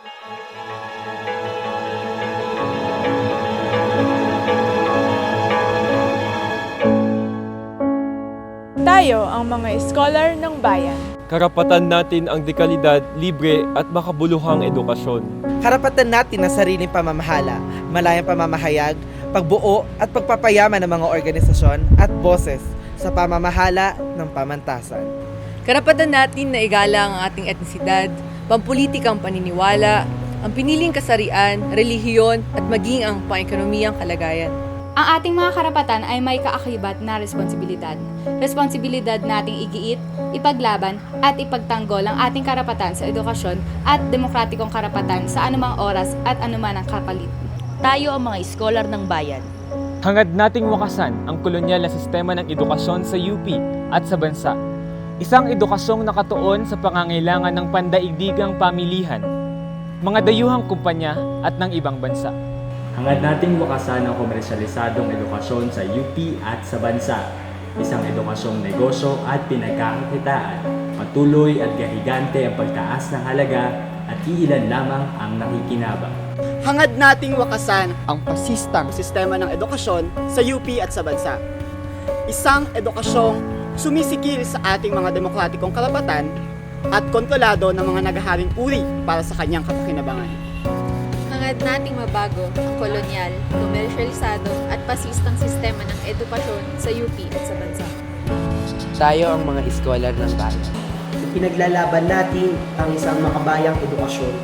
Tayo ang mga scholar ng bayan. Karapatan natin ang dekalidad, libre at makabuluhang edukasyon. Karapatan natin na sariling pamamahala, malayang pamamahayag, pagbuo at pagpapayaman ng mga organisasyon at boses sa pamamahala ng pamantasan. Karapatan natin na igalang ang ating etnisidad, pampulitikang paniniwala, ang piniling kasarian, relihiyon at maging ang pang-ekonomiyang kalagayan. Ang ating mga karapatan ay may kaakibat na responsibilidad. Responsibilidad nating igiit, ipaglaban at ipagtanggol ang ating karapatan sa edukasyon at demokratikong karapatan sa anumang oras at anuman ang kapalit. Tayo ang mga iskolar ng bayan. Hangad nating wakasan ang kolonyal na sistema ng edukasyon sa UP at sa bansa. Isang edukasyong nakatuon sa pangangailangan ng pandaigdigang pamilihan, mga dayuhang kumpanya at ng ibang bansa. Hangad nating wakasan ang komersyalisadong edukasyon sa UP at sa bansa. Isang edukasyong negosyo at pinagkakakitaan. Patuloy at gahigante ang pagtaas ng halaga at iilan lamang ang nakikinabang. hangad nating wakasan ang pasistang sistema ng edukasyon sa UP at sa bansa. Isang edukasyong sumisikil sa ating mga demokratikong karapatan at kontrolado ng mga naghaharing uri para sa kanyang kapakinabangan. Hangad nating mabago ang kolonyal, komersyalisado at pasistang sistema ng edukasyon sa UP at sa bansa. Tayo ang mga iskolar ng bayan. Ipinaglalaban natin ang isang makabayang edukasyon.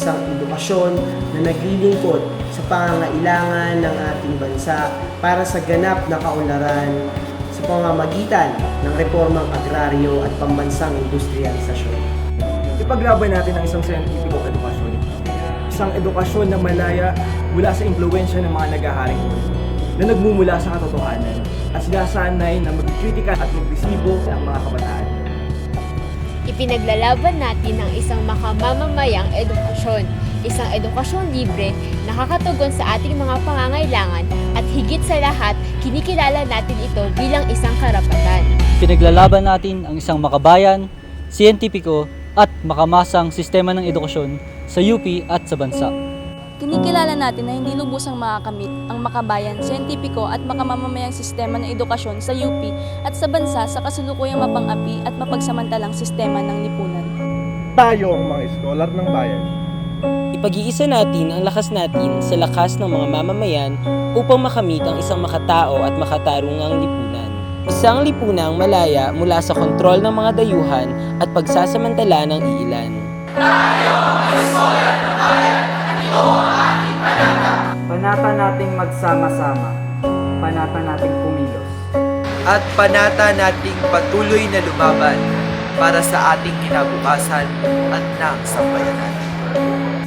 Isang edukasyon na naglilingkod sa pangangailangan ng ating bansa para sa ganap na kaunlaran sa pamamagitan ng reformang agraryo at pambansang industrialisasyon. Ipaglaban natin ang isang scientific edukasyon. Isang edukasyon na malaya mula sa impluensya ng mga naghaharing na nagmumula sa katotohanan at sinasanay na magkritika at magresibo ang mga kabataan. Ipinaglalaban natin ang isang makamamamayang edukasyon, isang edukasyon libre, nakakatugon sa ating mga pangangailangan at higit sa lahat, kinikilala natin ito bilang isang karapatan. Pinaglalaban natin ang isang makabayan, siyentipiko at makamasang sistema ng edukasyon sa UP at sa bansa. Kinikilala natin na hindi lubusang makakamit ang makabayan, siyentipiko at makamamamayang sistema ng edukasyon sa UP at sa bansa sa kasulukuyang mapangapi at mapagsamantalang sistema ng lipunan. Tayo ang mga iskolar ng bayan. Ipag-iisa natin ang lakas natin sa lakas ng mga mamamayan upang makamit ang isang makatao at makatarungang lipunan. Isang lipunang malaya mula sa kontrol ng mga dayuhan at pagsasamantala ng iilan. Panata nating magsama-sama. Panata nating kumilos. At panata nating patuloy na lumaban para sa ating kinabukasan at ng sambayanan.